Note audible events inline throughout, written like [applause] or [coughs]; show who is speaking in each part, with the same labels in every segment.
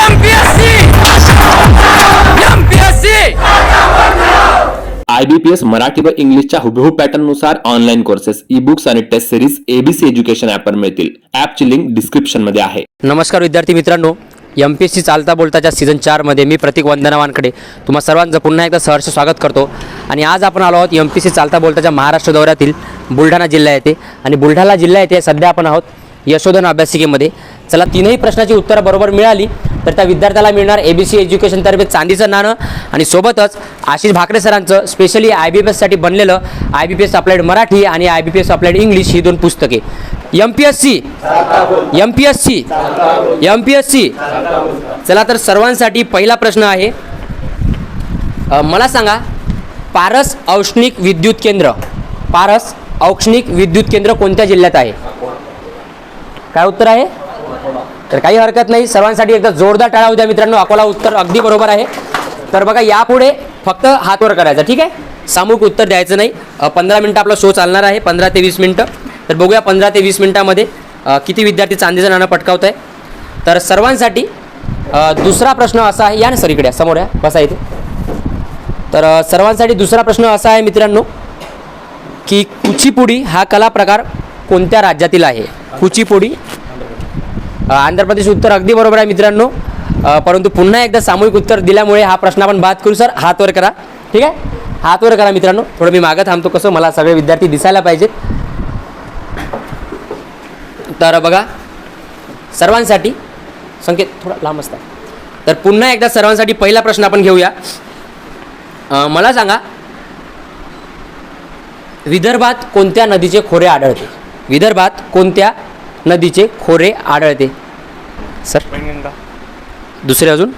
Speaker 1: MPSC MPSC
Speaker 2: I B P S Marathi व इंग्लिशच्या हुबेहूब पॅटर्ननुसार ऑनलाईन कोर्सेस ई बुक्स आणि टेस्ट सिरीज एबीसी एज्युकेशन ॲपवर मिळतील. ॲपची लिंक डिस्क्रिप्शनमध्ये आहे.
Speaker 3: नमस्कार विद्यार्थी मित्रांनो एम पी एस सी चालता बोलताच्या सीझन चारमध्ये मी प्रतीक वंदनावानकडे तुम्हा सर्वांचं पुन्हा एकदा सहर्ष स्वागत करतो. आणि आज आपण आलो आहोत एम पी सी चालता बोलताच्या महाराष्ट्र दौऱ्यातील बुलढाणा जिल्हा येथे. आणि बुलढाणा जिल्हा येथे सध्या आपण आहोत यशोधन अभ्यासिकेमध्ये. चला तीनही प्रश्नाची उत्तरं बरोबर मिळाली. तर त्या विद्यार्थ्याला मिळणार ए बी सी एज्युकेशनतर्फे चांदीचं नाणं. आणि सोबतच आशिष भाकरे सरांचं स्पेशली आय बी पी एससाठी बनलेलं I B P S applied Marathi आणि I B P S applied English ही दोन पुस्तके. M P S C M P S C M P S C चला तर सर्वांसाठी पहिला प्रश्न आहे. मला सांगा पारस औष्णिक विद्युत केंद्र. पारस औष्णिक विद्युत केंद्र कोणत्या जिल्ह्यात आहे? काय उत्तर आहे? तर काही हरकत नाही. सर्वांसाठी एकदा जोरदार टाळा होत्या मित्रांनो. अकोला उत्तर अगदी बरोबर आहे. तर बघा यापुढे फक्त हातवर करायचं करायचा ठीक आहे? सामूहिक उत्तर द्यायचं नाही. पंधरा मिनटं आपला शो चालणार आहे. पंधरा ते वीस मिनटं. तर बघूया पंधरा ते वीस मिनटामध्ये किती विद्यार्थी चांदीचं नाणं पटकावत आहे तर सर्वांसाठी दुसरा प्रश्न असा आहे. या ना सर इकडे समोर या. बसा इथे. तर सर्वांसाठी दुसरा प्रश्न असा आहे मित्रांनो की कुचीपुडी हा कला प्रकार कोणत्या राज्यातील आहे? कुचीपुडी आंध्र प्रदेश उत्तर अगदी बरोबर आहे मित्रांनो. परंतु पुन्हा एकदा सामूहिक उत्तर दिल्यामुळे हा प्रश्न आपण बाद करू सर. हातवर करा. ठीक आहे? हातवर करा मित्रांनो. थोडं मी मागं थांबतो कसं मला सगळे विद्यार्थी दिसायला पाहिजेत तर बघा सर्वांसाठी संकेत थोडा लांब असता तर पुन्हा एकदा सर्वांसाठी पहिला प्रश्न आपण घेऊया. मला सांगा विदर्भात कोणत्या नदीचे खोरे आढळते? विदर्भात कोणत्या नदीचे खोरे आढळते. सर. दुसरे अजून?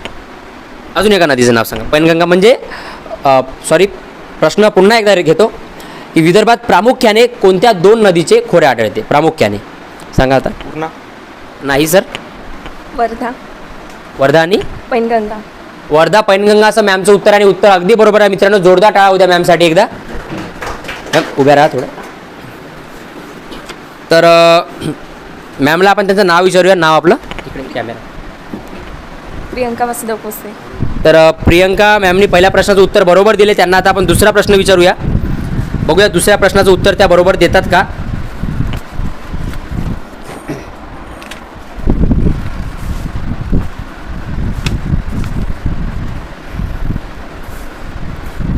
Speaker 3: अजून एका नदीचं नाव सांगा. पैनगंगा म्हणजे सॉरी प्रश्न पुन्हा एकदा घेतो. की विदर्भात प्रामुख्याने कोणत्या दोन नदीचे खोरे आढळते? प्रामुख्याने. सांगा आता.
Speaker 4: पूर्ण.
Speaker 3: नाही सर.
Speaker 5: वर्धा.
Speaker 3: वर्धा आणि?
Speaker 5: पैनगंगा.
Speaker 3: वर्धा पैनगंगा असं मॅमचं उत्तर आणि उत्तर अगदी बरोबर आहे मित्रांनो. जोरदार टाळा उद्या मॅमसाठी एकदा. मॅम उभ्या राहा थोडं. तर मॅमला आपण त्यांचं नाव विचारूया. नाव आपलं? इकडे कॅमेरा
Speaker 5: प्रियंका वासुदेव कोसे
Speaker 3: तर अ, प्रियंका मॅमनी पहिल्या प्रश्नाचं उत्तर बरोबर दिले. त्यांना आता आपण दुसरा प्रश्न विचारूया. बघूया दुसऱ्या प्रश्नाचं उत्तर त्या बरोबर देतात का?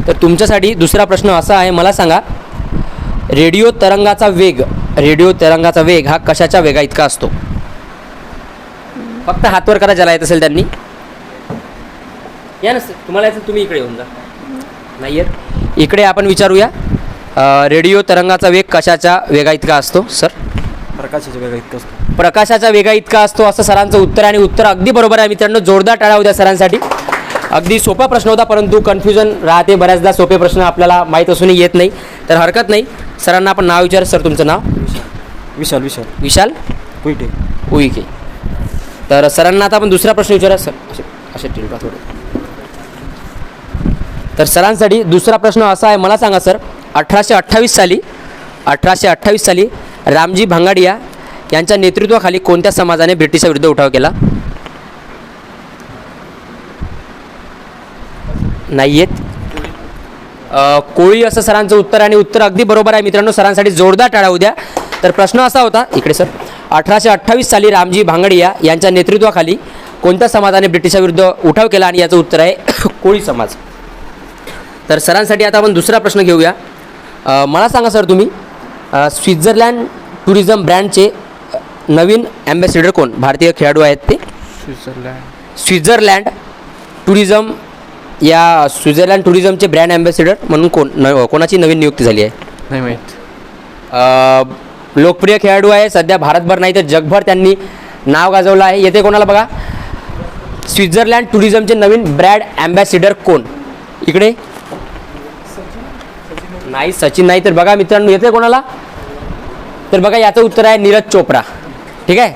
Speaker 3: तर तुमच्यासाठी दुसरा प्रश्न असा आहे. मला सांगा रेडिओ तरंगाचा वेग रेडिओ तरंगाचा वेग हा कशाच्या वेगा इतका असतो? फक्त हातवर करा ज्याला येत असेल त्यांनी. या ना सर तुम्हाला यायचं तुम्ही इकडे येऊन जा. नाही येत. इकडे आपण विचारूया. रेडिओ तरंगाचा वेग कशाच्या वेगा इतका असतो सर?
Speaker 4: प्रकाशाच्या वेगळा इतकं असतो.
Speaker 3: प्रकाशाचा वेगा इतका असतो असं सरांचं उत्तर आणि उत्तर अगदी बरोबर आहे मित्रांनो जोरदार टाळा उद्या सरांसाठी. अगदी सोपा प्रश्न होता परंतु कन्फ्युजन राहते. बऱ्याचदा सोपे प्रश्न आपल्याला माहीत असूनही येत नाही. तर हरकत नाही. सरांना आपण नाव विचार सर तुमचं नाव?
Speaker 4: विशाल विशाल.
Speaker 3: विशाल?
Speaker 4: कुईटे
Speaker 3: उईके. तर सरांना आता आपण दुसरा प्रश्न विचारा सर असे असे टिल्पा थोडे? तर सरांसाठी दुसरा प्रश्न असा आहे. मला सांगा सर अठराशे अठ्ठावीस साली अठराशे अठ्ठावीस साली रामजी भांगाडिया यांच्या नेतृत्वाखाली कोणत्या समाजाने ब्रिटिशाविरुद्ध उठाव केला? नाही येत कोळी असं सरांचं उत्तर आणि उत्तर अगदी बरोबर आहे. मित्रांनो सरांसाठी जोरदार टाळा उद्या तर प्रश्न असा होता इकडे सर अठराशे अठ्ठावीस साली रामजी भांगडिया यांच्या नेतृत्वाखाली कोणत्या समाजाने ब्रिटिशाविरुद्ध उठाव केला आणि याचं उत्तर आहे [coughs] कोळी समाज. तर सरांसाठी आता आपण दुसरा प्रश्न घेऊया. मला सांगा सर तुम्ही स्वित्झर्लंड टुरिझम ब्रँडचे नवीन ॲम्बॅसिडर कोण? भारतीय खेळाडू आहेत ते.
Speaker 4: स्वित्झर्लंड.
Speaker 3: स्वित्झर्लंड टुरिझम या स्वित्झर्लंड टुरिझमचे ब्रँड ॲम्बॅसिडर म्हणून कोण न कोणाची नवीन नियुक्ती झाली आहे?
Speaker 4: नाही माहीत.
Speaker 3: लोकप्रिय खेळाडू आहे. सध्या भारतभर नाही तर जगभर त्यांनी नाव गाजवलं आहे. येथे कोणाला बघा? स्वित्झर्लंड टुरिझमचे नवीन ब्रँड ॲम्बॅसिडर कोण? इकडे. नाही सचिन नाही तर बघा मित्रांनो येते कोणाला? तर बघा याचं उत्तर आहे नीरज चोप्रा. ठीक आहे?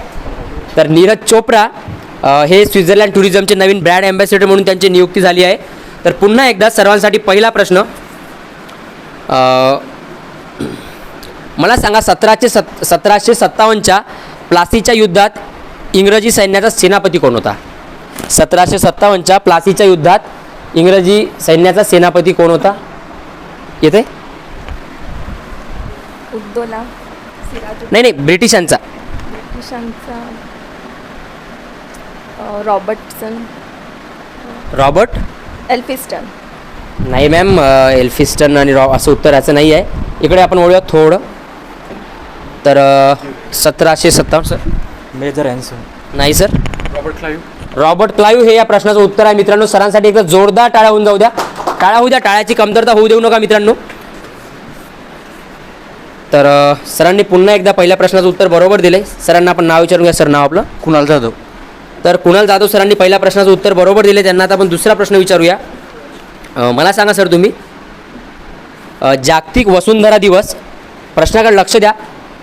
Speaker 3: तर नीरज चोप्रा हे स्वित्झर्लंड टुरिझमचे नवीन ब्रँड ॲम्बॅसिडर म्हणून त्यांची नियुक्ती झाली आहे. तर पुन्हा एकदा सर्वांसाठी पहिला प्रश्न मला सांगा सतराशे सत सतराशे सत्तावन्नच्या प्लासीच्या युद्धात इंग्रजी सैन्याचा सेनापती कोण होता? सतराशे सत्तावन्नच्या प्लासीच्या युद्धात इंग्रजी सैन्याचा सेनापती कोण होता? येते? नाही नाही ब्रिटिशांचा.
Speaker 5: रॉबर्टसन.
Speaker 3: रॉबर्ट?
Speaker 5: एल्फिस्टन.
Speaker 3: नाही मॅम एल्फिस्टन आणि रॉ असं उत्तर याचं नाही आहे. इकडे आपण वळूया थोडं. तर सतराशे सत्तावन्न सर.
Speaker 4: मेजर हॅन्सन
Speaker 3: नाही सर. रॉबर्ट क्लाईव्ह हे या प्रश्नाचं उत्तर आहे. मित्रांनो सरांसाठी एकदा जोरदार टाळ्या होऊन जाऊ द्या. टाळ्या होऊ द्या. टाळ्याची कमतरता होऊ देऊ नका मित्रांनो. तर सरांनी पुन्हा एकदा पहिल्या प्रश्नाचं उत्तर बरोबर दिले सरांना आपण नाव विचारून घ्या. सर नाव आपलं?
Speaker 4: कुणाल जाधव.
Speaker 3: तर कुणाल जाधव सरांनी पहिल्या प्रश्नाचं उत्तर बरोबर दिले त्यांना आता आपण दुसरा प्रश्न विचारूया. मला सांगा सर तुम्ही. जागतिक वसुंधरा दिवस. प्रश्नाकडे लक्ष द्या.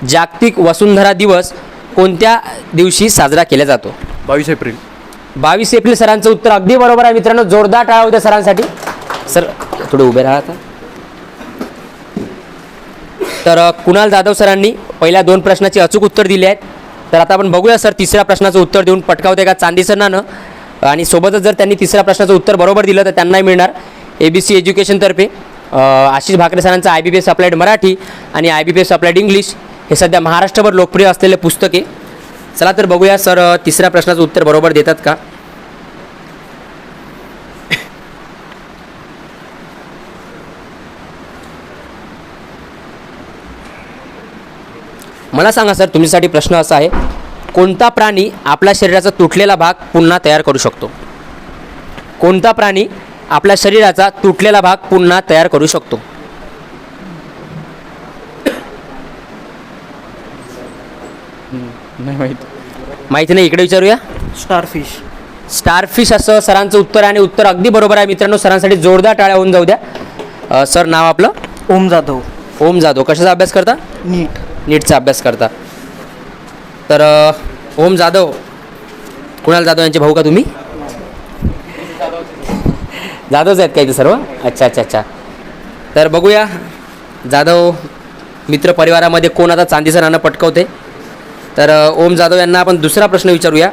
Speaker 3: जागतिक वसुंधरा दिवस कोणत्या दिवशी साजरा केला जातो?
Speaker 4: बावीस एप्रिल.
Speaker 3: बावीस एप्रिल सरांचं उत्तर अगदी बरोबर आहे मित्रांनो. जोरदार टाळा होत्या सरांसाठी. सर थोडे उभे राहा आता. तर कुणाल जाधव सरांनी पहिल्या दोन प्रश्नाची अचूक उत्तर दिली आहेत. तर आता आपण बघूया सर तिसऱ्या प्रश्नाचं उत्तर देऊन पटकावते का चांदीचं नाणं आणि सोबतच जर त्यांनी तिसऱ्या प्रश्नाचं उत्तर बरोबर दिलं तर त्यांनाही मिळणार ए बी सी एज्युकेशनतर्फे आशिष भाकरे सरांचं I B P S applied Marathi आणि I B P S applied English हे सध्या महाराष्ट्रभर लोकप्रिय असलेले पुस्तके. चला तर बघूया सर तिसऱ्या प्रश्नाचं उत्तर बरोबर देतात का? मला सांगा सर तुमच्यासाठी प्रश्न असा आहे कोणता प्राणी आपल्या शरीराचा तुटलेला भाग पुन्हा तयार करू शकतो? कोणता प्राणी आपल्या शरीराचा तुटलेला भाग पुन्हा तयार करू शकतो?
Speaker 4: नाही माहीत.
Speaker 3: माहिती नाही इकडे विचारूया?
Speaker 4: स्टारफिश.
Speaker 3: स्टारफिश असं सरांचं उत्तर आहे आणि उत्तर अगदी बरोबर आहे मित्रांनो सरांसाठी जोरदार टाळ्या होऊन जाऊ द्या. अ, सर नाव आपलं?
Speaker 4: ओम जाधव.
Speaker 3: ओम जाधव. कशाचा अभ्यास करता?
Speaker 4: नीट.
Speaker 3: नीटचा अभ्यास करता. तर अ, ओम जाधव. कुणाल जाधव यांचे भाऊ का तुम्ही? जाधवच आहेत काही ते सर्व? अच्छा अच्छा अच्छा. तर बघूया जाधव मित्र परिवारामध्ये कोण आता चांदीचं नाणं पटकवते? तर ओम जाधव यांना आपण दुसरा प्रश्न विचारूया.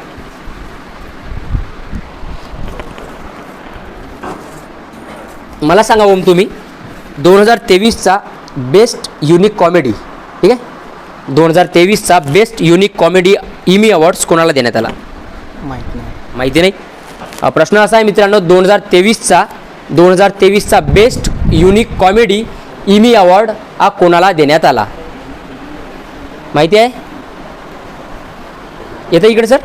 Speaker 3: मला सांगा ओम तुम्ही दोन हजार तेवीसचा बेस्ट युनिक कॉमेडी ठीक आहे? दोन हजार तेवीसचा best unique comedy Emmy awards कोणाला देण्यात आला?
Speaker 4: माहीत नाही.
Speaker 3: माहिती नाही? प्रश्न असा आहे मित्रांनो दोन हजार तेवीसचा दोन हजार तेवीसचा best unique comedy Emmy award हा कोणाला देण्यात आला? माहिती आहे? येतं इकडे सर?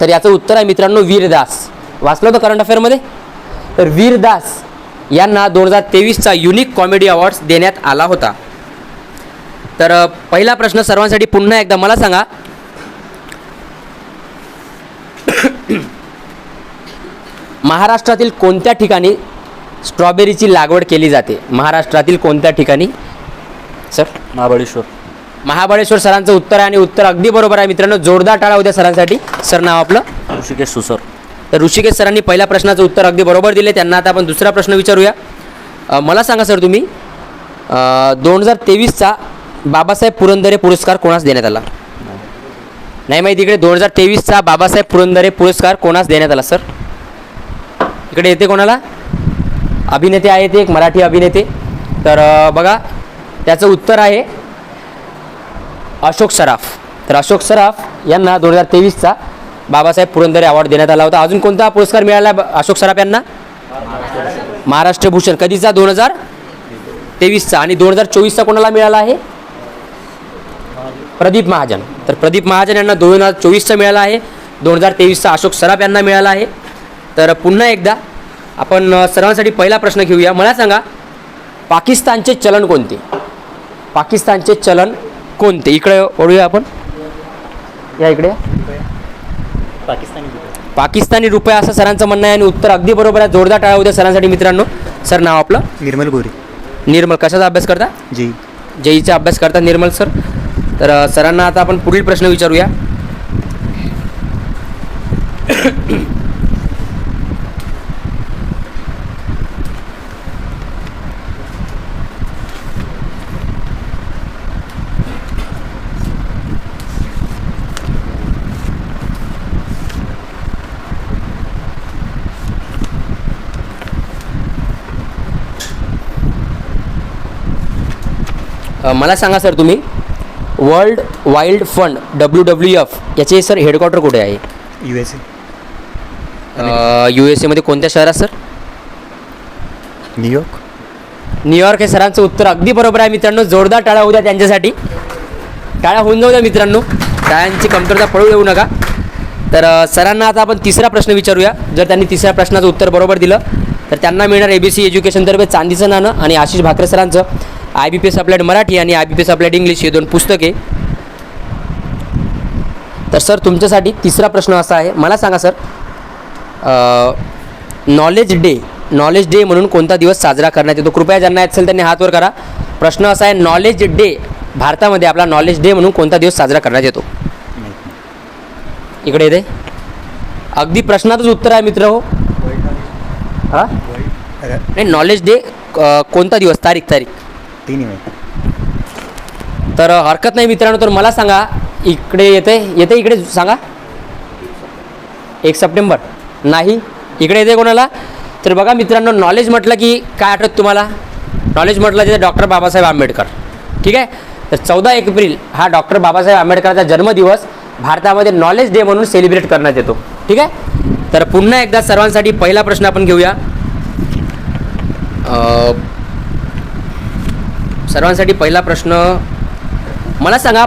Speaker 3: तर याचं उत्तर आहे मित्रांनो वीरदास. वाचलं होतं करंट अफेअरमध्ये तर वीरदास यांना दोन हजार तेवीसचा युनिक कॉमेडी अवॉर्ड्स देण्यात आला होता. तर पहिला प्रश्न सर्वांसाठी पुन्हा एकदा मला सांगा. [coughs] महाराष्ट्रातील कोणत्या ठिकाणी स्ट्रॉबेरीची लागवड केली जाते? महाराष्ट्रातील कोणत्या ठिकाणी? सर?
Speaker 4: महाबळेश्वर.
Speaker 3: महाबळेश्वर सरांचं उत्तर आहे आणि उत्तर अगदी बरोबर आहे मित्रांनो. जोरदार टाळा उद्या सरांसाठी. सर नाव आपलं?
Speaker 4: ऋषिकेश सुसर.
Speaker 3: तर ऋषिकेश सरांनी पहिल्या प्रश्नाचं उत्तर अगदी बरोबर दिले. त्यांना आता आपण दुसरा प्रश्न विचारूया. अ, मला सांगा सर तुम्ही दोन हजार तेवीसचा बाबासाहेब पुरंदरे पुरस्कार कोणास देण्यात आला? नाही माहिती इकडे. दोन हजार तेवीसचा बाबासाहेब पुरंदरे पुरस्कार कोणास देण्यात आला सर? इकडे येते कोणाला? अभिनेते आहेत एक मराठी अभिनेते. तर अ, बघा त्याचं उत्तर आहे अशोक सराफ. तर अशोक सराफ यांना दोन हजार तेवीसचा बाबासाहेब पुरंदरे अवॉर्ड देण्यात आला होता. अजून कोणता पुरस्कार मिळाला अशोक सराफ यांना? महाराष्ट्र भूषण. कधीचा? दोन हजार तेवीसचा. आणि दोन हजार चोवीसचा कोणाला मिळाला आहे? प्रदीप महाजन. तर प्रदीप महाजन यांना दोन हजार चोवीसचा मिळाला आहे. दोन हजार तेवीसचा अशोक सराफ यांना मिळाला आहे. तर पुन्हा एकदा आपण सर्वांसाठी पहिला प्रश्न घेऊया. मला सांगा पाकिस्तानचे चलन कोणते? पाकिस्तानचे चलन कोणते? इकडे वळूया आपण. या इकडे. पाकिस्तानी रुपया. असं सरांचं म्हणणं आहे आणि उत्तर अगदी बरोबर आहे. जोरदार टाळा उद्या सरांसाठी मित्रांनो. सर नाव आपलं?
Speaker 4: निर्मल गोरे.
Speaker 3: निर्मल कशाचा अभ्यास करता?
Speaker 4: जी.
Speaker 3: जेईचा अभ्यास करता निर्मल सर. तर सरांना आता आपण पुढील प्रश्न विचारूया. मला सांगा सर तुम्ही world wild fund W W F याचे सर हेडक्वार्टर कुठे आहे?
Speaker 1: U S A.
Speaker 3: U S एमध्ये कोणत्या शहरात सर?
Speaker 1: न्यूयॉर्क
Speaker 3: न्यूयॉर्क हे सरांचं उत्तर अगदी बरोबर आहे मित्रांनो. जोरदार टाळ्या होऊ द्या त्यांच्यासाठी. टाळ्या होऊन जाऊ द्या मित्रांनो. टाळ्यांची कमतरता पडू देऊ नका. तर सरांना आता आपण तिसरा प्रश्न विचारूया. जर त्यांनी तिसऱ्या प्रश्नाचं उत्तर बरोबर दिलं तर त्यांना मिळणार ए बी सी एज्युकेशनतर्फे चांदीचं नाणं आणि आशिष भाकरे सरांचं. I B P S applied Marathi आणि I B P S applied English हे दोन पुस्तके तर सर तुमच्यासाठी तिसरा प्रश्न असा आहे. मला सांगा sir knowledge day knowledge day म्हणून कोणता दिवस साजरा करण्यात येतो? कृपया ज्यांना येत असेल त्यांनी हात वर करा. प्रश्न असा आहे नॉलेज डे भारतामध्ये आपला नॉलेज डे म्हणून कोणता दिवस साजरा करण्यात येतो? इकडे येते. अगदी प्रश्नातच उत्तर आहे मित्र हो. हां? नाही नॉलेज डे कोणता दिवस? तारीख तारीख.
Speaker 1: तिन्ही माहिती
Speaker 3: तर हरकत नाही मित्रांनो तर मला सांगा इकडे येते येते इकडे सांगा. एक सप्टेंबर. नाही इकडे येते कोणाला? तर बघा मित्रांनो नॉलेज म्हटलं की काय आठवत तुम्हाला? नॉलेज म्हटलं तिथे डॉक्टर बाबासाहेब आंबेडकर. ठीक आहे? तर चौदा एप्रिल हा डॉक्टर बाबासाहेब आंबेडकरचा जन्मदिवस. भारतामध्ये नॉलेज डे म्हणून सेलिब्रेट करण्यात येतो. ठीक आहे? तर पुन्हा एकदा सर्वांसाठी पहिला प्रश्न आपण घेऊया. सर्वांसाठी पहिला प्रश्न मला सांगा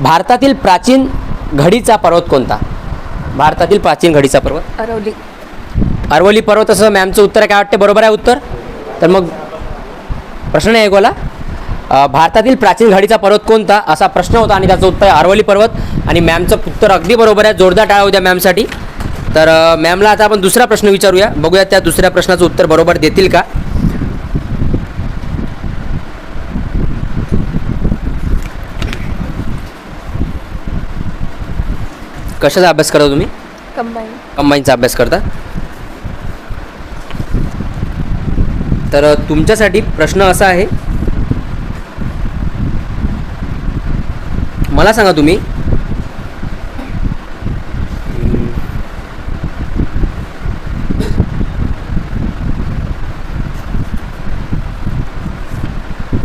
Speaker 3: भारतातील प्राचीन घडीचा पर्वत कोणता? भारतातील प्राचीन घडीचा पर्वत?
Speaker 5: अरवली.
Speaker 3: अरवली पर्वत असं मॅमचं उत्तर आहे काय वाटते? बरोबर आहे उत्तर? तर मग प्रश्न आहे ऐकवला भारतातील प्राचीन घडीचा पर्वत कोणता? असा प्रश्न होता आणि त्याचं उत्तर आहे अरवली पर्वत. आणि मॅमचं उत्तर अगदी बरोबर आहे जोरदार टाळा उद्या मॅमसाठी तर मॅमला आता आपण दुसरा प्रश्न विचारूया. बघूया त्या दुसऱ्या प्रश्नाचं उत्तर बरोबर देतील का? कशाचा अभ्यास करता तुम्ही?
Speaker 5: कंबाईन.
Speaker 3: कंबाईनचा अभ्यास करता? तर तुमच्यासाठी प्रश्न असा आहे मला सांगा तुम्ही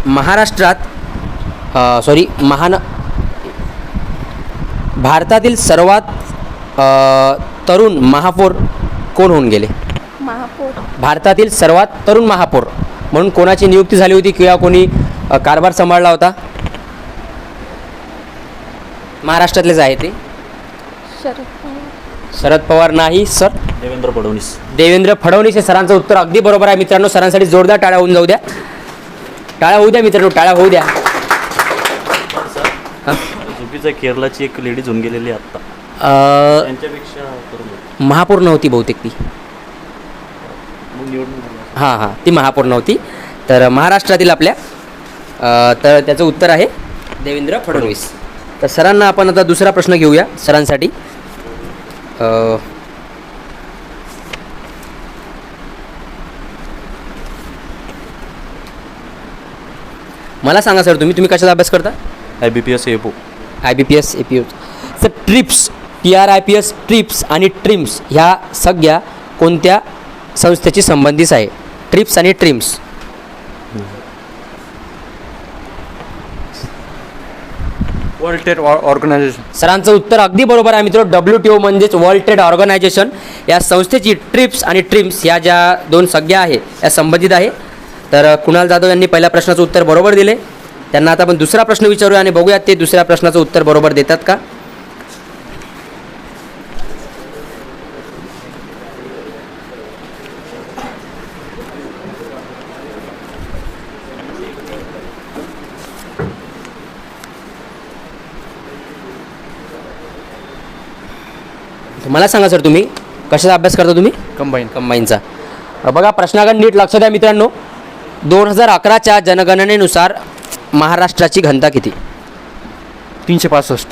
Speaker 3: महाराष्ट्रात सॉरी महान भारतातील सर्वात तरुण महापौर कोण होऊन गेले?
Speaker 5: महापौर.
Speaker 3: भारतातील सर्वात तरुण महापौर म्हणून कोणाची नियुक्ती झाली होती किंवा कोणी कारभार सांभाळला होता? महाराष्ट्रातलेच आहे ते.
Speaker 5: शरद पवार.
Speaker 3: शरद पवार नाही सर.
Speaker 4: देवेंद्र फडणवीस.
Speaker 3: देवेंद्र फडणवीस हे सरांचं उत्तर अगदी बरोबर आहे. मित्रांनो सरांसाठी जोरदार टाळ्या होऊन जाऊ द्या. टाळ्या होऊ द्या मित्रांनो टाळ्या होऊ द्या.
Speaker 4: चुकीचं केरळाची एक लेडीज होऊन गेलेली आहे आत्ता. त्यांच्यापेक्षा.
Speaker 3: महापौर नव्हती बहुतेक ती. हां हां ती महापौर नव्हती. तर महाराष्ट्रातील आपल्या तर त्याचं उत्तर आहे देवेंद्र फडणवीस. तर सरांना आपण आता दुसरा प्रश्न घेऊया सरांसाठी. मला सांगा सर तुम्ही तुम्ही कशाचा अभ्यास करता?
Speaker 4: आय बी पी एस एबो
Speaker 3: I B P S A P sir TRIPS T R I P S TRIPS आणि ट्रिम्स ह्या सगळ्या कोणत्या संस्थेची संबंधित आहे? ट्रिप्स आणि ट्रिम्स.
Speaker 1: वर्ल्ड ट्रेड ऑर्गनायझेशन
Speaker 3: सरांचं उत्तर अगदी बरोबर आहे मित्र. डब्ल्यू टी ओ म्हणजेच वर्ल्ड ट्रेड ऑर्गनायझेशन या संस्थेची ट्रिप्स आणि ट्रिम्स या ज्या दोन संज्ञा आहे या संबंधित आहे. तर कुणाल जाधव यांनी पहिल्या प्रश्नाचं उत्तर बरोबर दिले. त्यांना आता आपण दुसरा प्रश्न विचारूया आणि बघूयात ते दुसऱ्या प्रश्नाचं उत्तर बरोबर देतात का? मला सांगा सर तुम्ही कशाचा अभ्यास करता तुम्ही?
Speaker 1: कंबाईन.
Speaker 3: कंबाईनचा. बघा प्रश्नाकडे नीट लक्ष द्या मित्रांनो. दोन हजार अकराच्या जनगणनेनुसार महाराष्ट्राची घनता किती?
Speaker 1: तीनशे पासष्ट.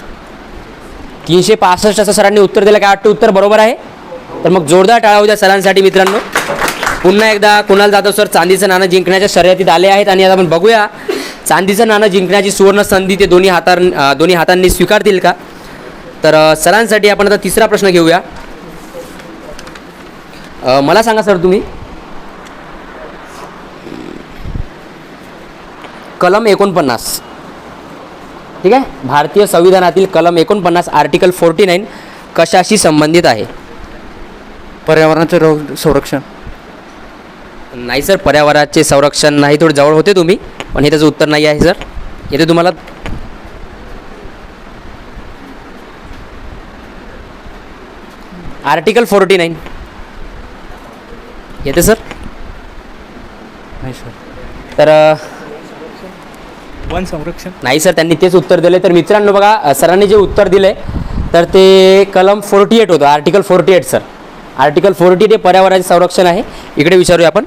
Speaker 3: तीनशे पासष्ट असं सरांनी उत्तर दिलं. काय वाटतं उत्तर बरोबर आहे? तर मग जोरदार टाळा उद्या सरांसाठी मित्रांनो. पुन्हा एकदा कुणाल जाधव सर चांदीचं नाणं जिंकण्याच्या शर्यतीत आले आहेत आणि आता आपण बघूया चांदीचं नाणं जिंकण्याची सुवर्ण संधी ते दोन्ही हातार अ, दोन्ही हातांनी स्वीकारतील का? तर सरांसाठी आपण आता तिसरा प्रश्न घेऊया. मला सांगा सर तुम्ही. कलम एकोणपन्नास. ठीक आहे? भारतीय संविधानातील कलम एकोणपन्नास आर्टिकल फोर्टी नाईन कशाशी संबंधित आहे?
Speaker 1: पर्यावरणाचं रो- संरक्षण.
Speaker 3: नाही सर पर्यावरणाचे संरक्षण नाही थोडे जवळ होते तुम्ही पण हे त्याचं उत्तर नाही आहे सर. येते तुम्हाला? आर्टिकल फोर्टी नाईन येते सर?
Speaker 1: नाही सर.
Speaker 3: तर
Speaker 1: वन संरक्षण.
Speaker 3: नाही सर त्यांनी तेच उत्तर दिले तर मित्रांनो बघा सरांनी जे उत्तर दिले तर ते कलम फोर्टी एट होतं. Article forty eight sir. Article forty eight हे पर्यावरणाचे संरक्षण आहे. इकडे विचारूया आपण.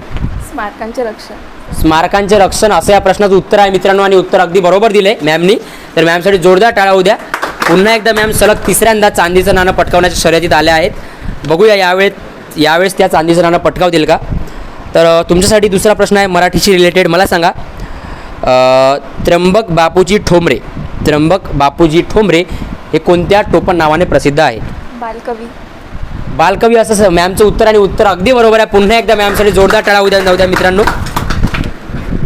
Speaker 5: स्मारकांचे रक्षण.
Speaker 3: स्मारकांचे रक्षण असं या प्रश्नाचं उत्तर आहे मित्रांनो आणि उत्तर अगदी बरोबर दिले मॅमनी. तर मॅमसाठी जोरदार टाळा उद्या पुन्हा एकदा मॅम सलग तिसऱ्यांदा चांदीचं नाणं पटकावण्याच्या शर्यतीत आल्या आहेत. बघूया यावेळेस यावेळेस त्या चांदीचं नाणं पटकावतील का? तर तुमच्यासाठी दुसरा प्रश्न आहे मराठीशी रिलेटेड मला सांगा त्र्यंबक बापूजी ठोंबरे. त्र्यंबक बापूजी ठोंबरे हे कोणत्या टोपण नावाने प्रसिद्ध आहे
Speaker 5: बालकवी.
Speaker 3: बालकवी असं मॅमचं उत्तर आणि उत्तर अगदी बरोबर आहे. पुन्हा एकदा मॅमसाठी जोरदार टाळा उद्या जाऊ द्या मित्रांनो.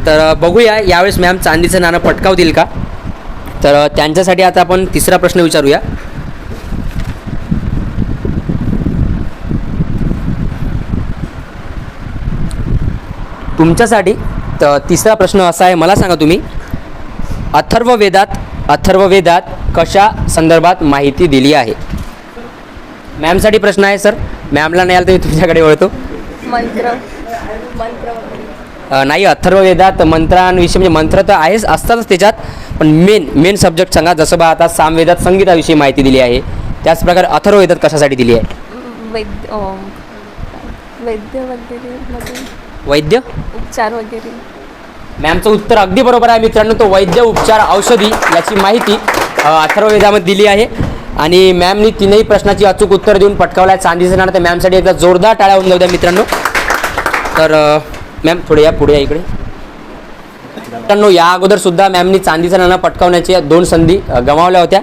Speaker 3: तर बघूया यावेळेस मॅम चांदीचं नाणं पटकावतील का? तर त्यांच्यासाठी आता आपण तिसरा प्रश्न विचारूया. तुमच्यासाठी त तिसरा प्रश्न असा आहे मला सांगा तुम्ही. अथर्व वेदात अथर्व वेदात कशा संदर्भात माहिती दिली आहे? मॅमसाठी प्रश्न आहे सर मॅमला नाही आला तर मी तुमच्याकडे वळतो.
Speaker 5: मंत्र.
Speaker 3: नाही अथर्व वेदात मंत्रांविषयी म्हणजे मंत्र तर आहेच असतातच त्याच्यात. पण मेन मेन सब्जेक्ट सांगा जसं बा आता सामवेदात संगीताविषयी माहिती दिली आहे. त्याचप्रकारे अथर्व वेदात कशासाठी दिली आहे?
Speaker 5: वैद्य वैद्य वगैरे
Speaker 3: वैद्य?
Speaker 5: उपचार वगैरे.
Speaker 3: मॅमचं उत्तर अगदी बरोबर आहे मित्रांनो तो वैद्य उपचार औषधी याची माहिती अथर्ववेदामध्ये दिली आहे. आणि मॅमनी तीनही प्रश्नाची अचूक उत्तर देऊन पटकावलं आहे चांदीचं नाणं तर मॅमसाठी एकदा जोरदार टाळ्या होऊन जाऊ द्या मित्रांनो. तर मॅम थोडे या पुढे या इकडे. मित्रांनो या अगोदर सुद्धा मॅमनी चांदीचं नाणं पटकावण्याच्या दोन संधी गमावल्या होत्या.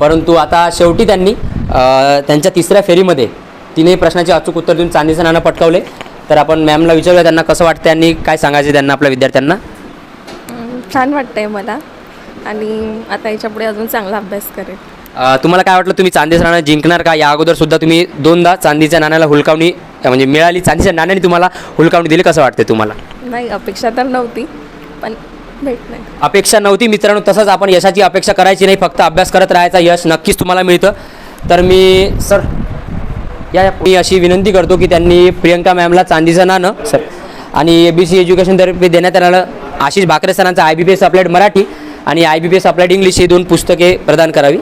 Speaker 3: परंतु आता शेवटी त्यांनी त्यांच्या तिसऱ्या फेरीमध्ये तीनही प्रश्नाचे अचूक उत्तर देऊन चांदीचं नाणं पटकावले. तर आपण मॅमला विचारूया त्यांना कसं वाटतं आणि काय सांगायचे त्यांना आपल्या विद्यार्थ्यांना?
Speaker 5: छान वाटतंय मला. आणि आता याच्यापुढे अजून चांगला अभ्यास करेल
Speaker 3: अ, तुम्हाला काय वाटलं? तुम्ही चांदीचं नाणं जिंकणार का? या अगोदर सुद्धा तुम्ही दोनदा चांदीच्या नाण्याला हुलकावणी म्हणजे मिळाली चांदीच्या नाण्याने तुम्हाला हुलकावणी दिली. कसं वाटते तुम्हाला?
Speaker 5: नाही अपेक्षा तर नव्हती पण भेटणार
Speaker 3: अपेक्षा नव्हती मित्रांनो तसंच आपण यशाची अपेक्षा करायची नाही फक्त अभ्यास करत राहायचा यश नक्कीच तुम्हाला मिळतं. तर मी सर या मी अशी विनंती करतो की त्यांनी प्रियंका मॅमला चांदीचं नाणं सर आणि ए बी सी एज्युकेशनतर्फे देण्यात येणारं आशिष भाकरे सरांचं I B P S applied Marathi आणि I B P S applied English ही दोन पुस्तके प्रदान करावी.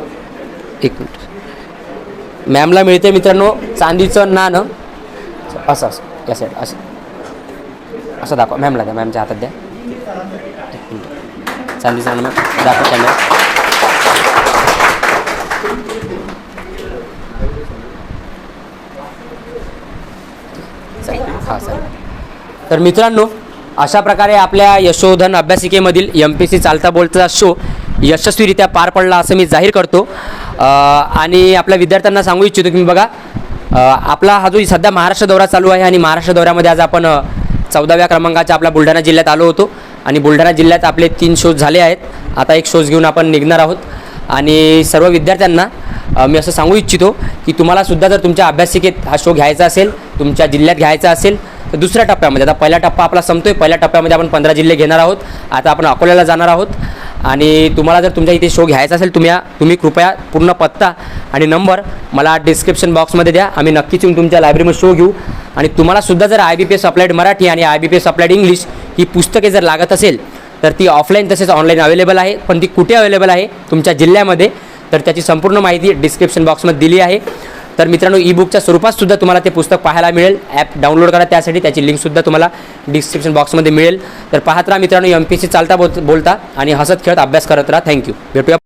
Speaker 3: एक मिनिट. मॅमला मिळते मित्रांनो चांदीचं नाणं. असं असं या साईड असं. असं दाखवा. मॅमला द्या मॅमच्या हातात द्या. एक मिनिट. चांदीचं नाणं मॅम दाखवा कॅमेरा हां सर तर मित्रांनो अशा प्रकारे आपल्या यशोधन अभ्यासिकेमधील एम पी सी चालता बोलता शो यशस्वीरित्या पार पडला असं मी जाहीर करतो. आणि आपल्या विद्यार्थ्यांना सांगू इच्छितो की बघा आपला हा जो सध्या महाराष्ट्र दौरा चालू आहे आणि महाराष्ट्र दौऱ्यामध्ये आज आपण चौदाव्या क्रमांकाच्या आपल्या बुलढाणा जिल्ह्यात आलो होतो. आणि बुलढाणा जिल्ह्यात आपले तीन शोज झाले आहेत. आता एक शोज घेऊन आपण निघणार आहोत. आणि सर्व विद्यार्थ्यांना मी असं सांगू इच्छितो की तुम्हाला सुद्धा जर तुमच्या अभ्यासिकेत हा शो घ्यायचा असेल तुमच्या जिल्ह्यात घ्यायचा असेल दुसऱ्या टप्प्यामध्ये. आता पहिला टप्पा आपला संपतोय. पहिल्या टप्प्यामध्ये आपण पंधरा जिल्हे घेणार आहोत. आता आपण अकोल्याला जाणार आहोत. आणि तुम्हाला जर तुमच्या इथे शो घ्यायचा असेल तुम्ही तुम्ही कृपया पूर्ण पत्ता आणि नंबर मला डिस्क्रिप्शन बॉक्समध्ये द्या. आम्ही नक्कीच येऊन तुमच्या लायब्ररीमध्ये शो घेऊ. आणि तुम्हालासुद्धा जर I B P S applied Marathi आणि I B P S applied English ही पुस्तके जर लागत असेल तर ती ऑफलाईन तसेच ऑनलाईन अवेलेबल आहे. पण ती कुठे अवेलेबल आहे? तुमच्या जिल्ह्यामध्ये. तर त्याची संपूर्ण माहिती डिस्क्रिप्शन बॉक्समध्ये दिली आहे. तर मित्रांनो ई बुकच्या स्वरूपात सुद्धा तुम्हाला ते पुस्तक पाहायला मिळेल. ॲप डाउनलोड करा त्यासाठी. त्याची लिंकसुद्धा तुम्हाला डिस्क्रिप्शन बॉक्समध्ये मिळेल. तर पाहत राहा मित्रांनो एम पी सी चालता बोल बोलता आणि हसत खेळत अभ्यास करत राहा. थँक्यू भेटूया